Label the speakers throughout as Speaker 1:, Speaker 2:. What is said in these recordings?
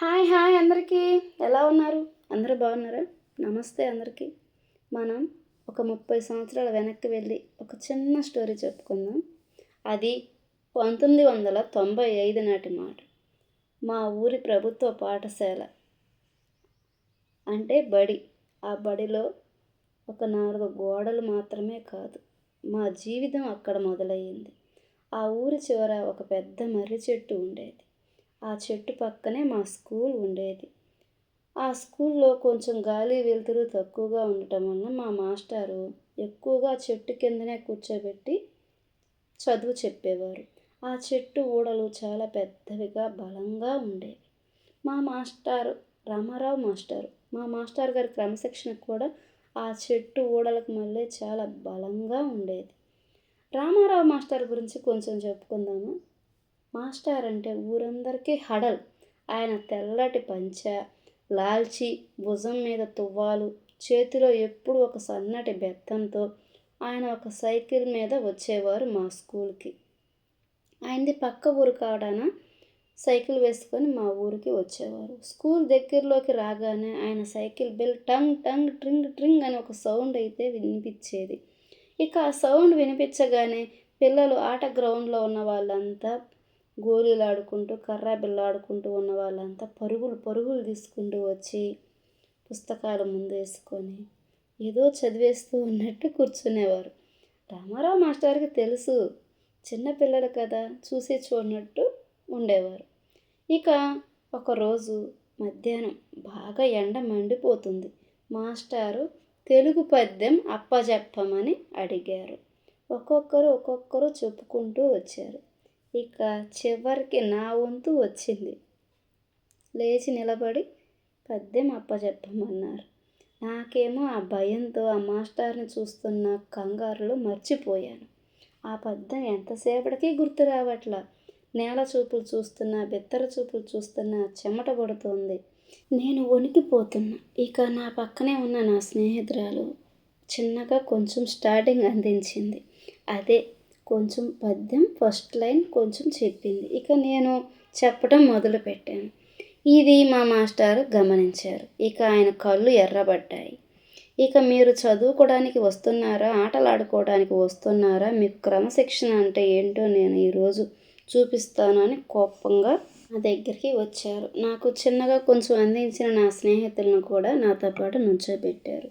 Speaker 1: Hi hi అందరికీ. ఎలా ఉన్నారు? అందరూ బాగున్నారా? నమస్తే అందరికీ. మనం ఒక ముప్పై సంవత్సరాల వెనక్కి వెళ్ళి ఒక చిన్న స్టోరీ చెప్పుకుందాం. అది పంతొమ్మిది వందల తొంభై ఐదు నాటి మాట. మా ఊరి ప్రభుత్వ పాఠశాల అంటే బడి. ఆ బడిలో ఒక నాలుగు గోడలు మాత్రమే కాదు మా జీవితం అక్కడ మొదలయ్యింది. ఆ ఊరి చివర ఒక పెద్ద మర్రి చెట్టు ఉండేది. ఆ చెట్టు పక్కనే మా స్కూల్ ఉండేది. ఆ స్కూల్లో కొంచెం గాలి వెలుతురు తక్కువగా ఉండటం వల్ల మా మాస్టారు ఎక్కువగా చెట్టు కిందనే కూర్చోబెట్టి చదువు చెప్పేవారు. ఆ చెట్టు ఊడలు చాలా పెద్దవిగా బలంగా ఉండేవి. మా మాస్టారు రామారావు మాస్టారు మా మాస్టర్ గారి క్రమశిక్షణ కూడా ఆ చెట్టు ఊడలకు మళ్ళీ చాలా బలంగా ఉండేది. రామారావు మాస్టర్ గురించి కొంచెం చెప్పుకుందాము. మాస్టర్ అంటే ఊరందరికీ హడల్. ఆయన తెల్లటి పంచ లాల్చి భుజం మీద తువ్వాలు చేతిలో ఎప్పుడు ఒక సన్నటి బెత్తంతో ఆయన ఒక సైకిల్ మీద వచ్చేవారు మా స్కూల్కి. ఆయనది పక్క ఊరు కావడాన సైకిల్ వేసుకొని మా ఊరికి వచ్చేవారు. స్కూల్ దగ్గరలోకి రాగానే ఆయన సైకిల్ బెల్ టంగ్ టంగ్ ట్రింగ్ ట్రింగ్ అని ఒక సౌండ్ అయితే వినిపించేది. ఇక ఆ సౌండ్ వినిపించగానే పిల్లలు ఆట గ్రౌండ్లో ఉన్న వాళ్ళంతా గోళీలు ఆడుకుంటూ కర్రా బిళ్ళ ఆడుకుంటూ ఉన్న వాళ్ళంతా పరుగులు పరుగులు తీసుకుంటూ వచ్చి పుస్తకాలు ముందు వేసుకొని ఏదో చదివేస్తూ ఉన్నట్టు కూర్చునేవారు. రామారావు మాస్టర్కి తెలుసు చిన్నపిల్లలు కదా చూసి చూడనట్టు ఉండేవారు. ఇక ఒకరోజు మధ్యాహ్నం బాగా ఎండ మండిపోతుంది. మాస్టారు తెలుగు పద్యం అప్పజెప్పమని అడిగారు. ఒక్కొక్కరు ఒక్కొక్కరు చెప్పుకుంటూ వచ్చారు. ఇక చివరికి నా వంతు వచ్చింది. లేచి నిలబడి పద్యం అప్పచెప్పమన్నారు నాకేమో ఆ భయంతో ఆ మాస్టర్ని చూస్తున్న కంగారులో మర్చిపోయాను. ఆ పద్యం ఎంతసేపటికి గుర్తు రావట్లా? నేల చూపులు చూస్తున్నా బిత్తర చూపులు చూస్తున్నా చెమట పడుతోంది. నేను వణికిపోతున్నా. ఇక నా పక్కనే ఉన్న నా స్నేహితురాలు చిన్నగా కొంచెం స్టార్టింగ్ అందించింది. అదే కొంచెం పద్యం ఫస్ట్ లైన్ కొంచెం చెప్పింది. ఇక నేను చెప్పడం మొదలుపెట్టాను. ఇది మా మాస్టారు గమనించారు. ఇక ఆయన కళ్ళు ఎర్రబడ్డాయి. ఇక మీరు చదువుకోవడానికి వస్తున్నారా? ఆటలాడుకోవడానికి వస్తున్నారా? మీకు క్రమశిక్షణ అంటే ఏంటో నేను ఈరోజు చూపిస్తాను అని కోపంగా నా దగ్గరికి వచ్చారు. నాకు చిన్నగా కొంచెం అందించిన నా స్నేహితులను కూడా నాతో పాటు నుంచోబెట్టారు.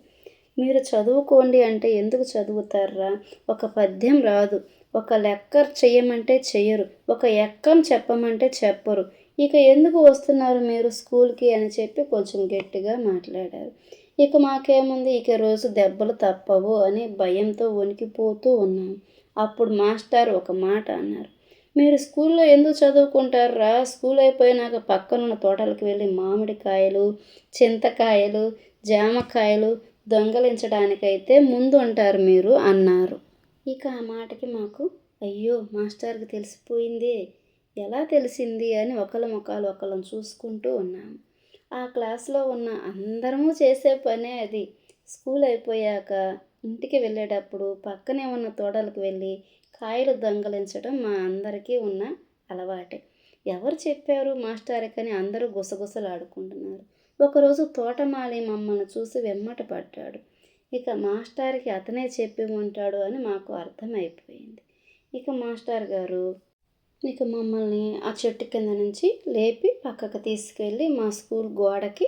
Speaker 1: మీరు చదువుకోండి అంటే ఎందుకు చదువుతారా? ఒక పద్యం రాదు. ఒక లెక్క చేయమంటే చెయ్యరు. ఒక ఎక్కం చెప్పమంటే చెప్పరు. ఇక ఎందుకు వస్తున్నారు మీరు స్కూల్కి అని చెప్పి కొంచెం గట్టిగా మాట్లాడారు. ఇక మాకేముంది? ఇక రోజు దెబ్బలు తప్పవు అని భయంతో వణికిపోతూ ఉన్నాం. అప్పుడు మాస్టర్ ఒక మాట అన్నారు. మీరు స్కూల్లో ఎందుకు చదువుకుంటారా? స్కూల్ అయిపోయినాక పక్కనున్న తోటలకు వెళ్ళి మామిడికాయలు చింతకాయలు జామకాయలు దొంగలించడానికైతే ముందు ఉంటారు మీరు అన్నారు. ఇక ఆ మాటకి మాకు అయ్యో మాస్టర్కి తెలిసిపోయింది ఎలా తెలిసింది అని ఒకళ్ళ ముఖాలు ఒకళ్ళని చూసుకుంటూ ఉన్నాము ఆ క్లాస్లో ఉన్న అందరము చేసే పనే అది. స్కూల్ అయిపోయాక ఇంటికి వెళ్ళేటప్పుడు పక్కనే ఉన్న తోటలకు వెళ్ళి కాయలు దొంగలించడం మా అందరికీ ఉన్న అలవాటే. ఎవరు చెప్పారు మాస్టర్కని అందరూ గుసగుసలు ఆడుకుంటున్నారు ఒకరోజు తోటమాలి మమ్మల్ని చూసి వెమ్మట పడ్డాడు. ఇక మాస్టర్కి అతనే చెప్పి ఉంటాడు అని మాకు అర్థమైపోయింది. ఇక మాస్టర్ గారు ఇక మమ్మల్ని ఆ చెట్టు కింద నుంచి లేపి పక్కకు తీసుకెళ్ళి మా స్కూల్ గోడకి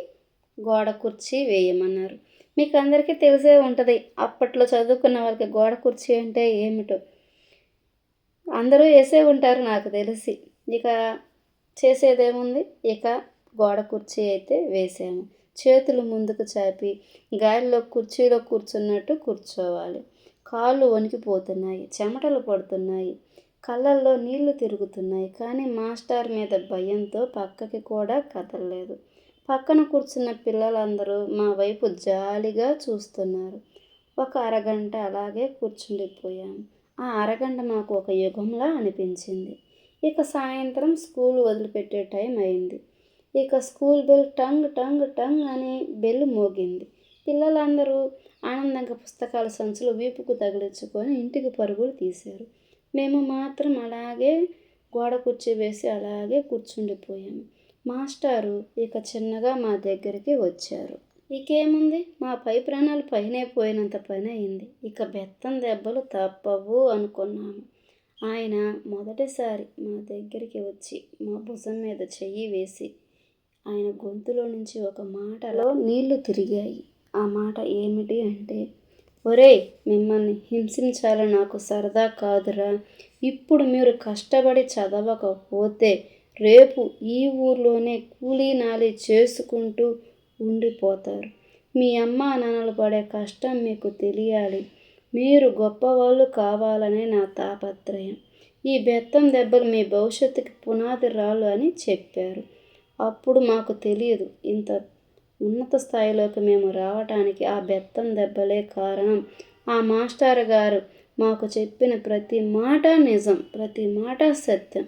Speaker 1: గోడ కుర్చీ వేయమన్నారు. మీకు అందరికీ తెలిసే ఉంటుంది అప్పట్లో చదువుకున్న వాళ్ళకి గోడ కుర్చీ అంటే ఏమిటో. అందరూ వేసే ఉంటారు నాకు తెలిసి. ఇక చేసేదేముంది? ఇక గోడ కుర్చీ అయితే వేసాము చేతులు ముందుకు చాపి గాలిలో కుర్చీలో కూర్చున్నట్టు కూర్చోవాలి. కాళ్ళు వణికిపోతున్నాయి చెమటలు పడుతున్నాయి కళ్ళల్లో నీళ్ళు తిరుగుతున్నాయి కానీ మాస్టర్ మీద భయంతో పక్కకి కూడా కదలలేదు. పక్కన కూర్చున్న పిల్లలందరూ మా వైపు జాలిగా చూస్తున్నారు. ఒక అరగంట అలాగే కూర్చుండిపోయాము ఆ అరగంట మాకు ఒక యుగంలా అనిపించింది. ఇక సాయంత్రం స్కూల్ వదిలిపెట్టే టైం అయింది. ఇక స్కూల్ బెల్ టంగ్ టంగ్ టంగ్ అని బెల్ మోగింది. పిల్లలందరూ ఆనందంగా పుస్తకాల సంచులు వీపుకు తగిలించుకొని ఇంటికి పరుగులు తీశారు. మేము మాత్రం అలాగే గోడ కుర్చీ వేసి అలాగే కూర్చుండిపోయాము. మాస్టారు ఇక చిన్నగా మా దగ్గరికి వచ్చారు. ఇకేముంది? మా పై ప్రాణాలు పైనే పోయినంత పని అయింది. ఇక బెత్తం దెబ్బలు తప్పవు అనుకున్నాము. ఆయన మొదటిసారి మా దగ్గరికి వచ్చి మా భుజం మీద చెయ్యి వేసి ఆయన గొంతులో నుంచి ఒక మాటలో నీళ్ళు తిరిగాయి. ఆ మాట ఏమిటి అంటే ఒరే మిమ్మల్ని హింసించాలి నాకు సరదా కాదురా. ఇప్పుడు మీరు కష్టపడి చదవకపోతే రేపు ఈ ఊర్లోనే కూలీ నాలి చేసుకుంటూ ఉండిపోతారు. మీ అమ్మ నాన్నలు పడే కష్టం మీకు తెలియాలి. మీరు గొప్పవాళ్ళు కావాలనే నా తాపత్రయం. ఈ బెత్తం దెబ్బలు మీ భవిష్యత్తుకి పునాది రాళ్ళు అని చెప్పారు. అప్పుడు మాకు తెలియదు. ఇంత ఉన్నత స్థాయిలోకి మేము రావటానికి ఆ బెత్తం దెబ్బలే కారణం. ఆ మాస్టర్ గారు మాకు చెప్పిన ప్రతి మాట నిజం ప్రతి మాట సత్యం.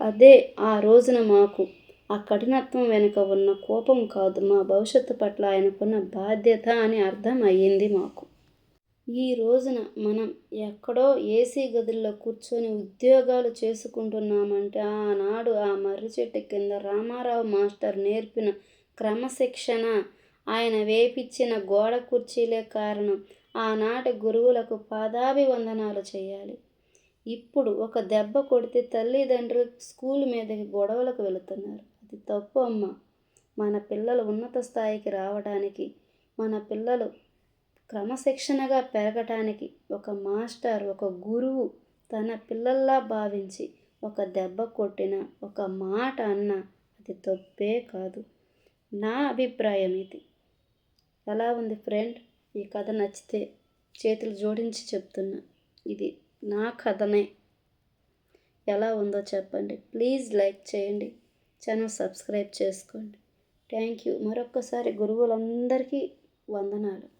Speaker 1: అదే ఆ రోజున మాకు ఆ కఠినత్వం వెనుక ఉన్న కోపం కాదు మా భవిష్యత్తు పట్ల ఆయనకున్న బాధ్యత అని అర్థం అయ్యింది మాకు. ఈ రోజున మనం ఎక్కడో ఏసీ గదుల్లో కూర్చొని ఉద్యోగాలు చేసుకుంటున్నామంటే ఆనాడు ఆ చెట్టు కింద రామారావు మాస్టర్ నేర్పిన క్రమశిక్షణ ఆయన వేపిచ్చిన గోడ కుర్చీలే కారణం ఆనాటి గురువులకు పాదాభివందనాలు చేయాలి. ఇప్పుడు ఒక దెబ్బ కొడితే తల్లిదండ్రులు స్కూల్ మీదకి గొడవలకు వెళుతున్నారు. అది తప్పు అమ్మ. మన పిల్లలు ఉన్నత స్థాయికి రావడానికి మన పిల్లలు క్రమశిక్షణగా పెరగటానికి ఒక మాస్టర్ ఒక గురువు తన పిల్లల్లా భావించి ఒక దెబ్బ కొట్టిన ఒక మాట అన్న అది తప్పే కాదు. నా అభిప్రాయం ఇది. ఎలా ఉంది ఫ్రెండ్? ఈ కథ నచ్చితే చేతులు జోడించి చెప్తున్నా. ఇది నా కథనే. ఎలా ఉందో చెప్పండి. ప్లీజ్ లైక్ చేయండి. ఛానల్ సబ్స్క్రైబ్ చేసుకోండి. Thank you. మరొక్కసారి గురువులందరికీ వందనాలు.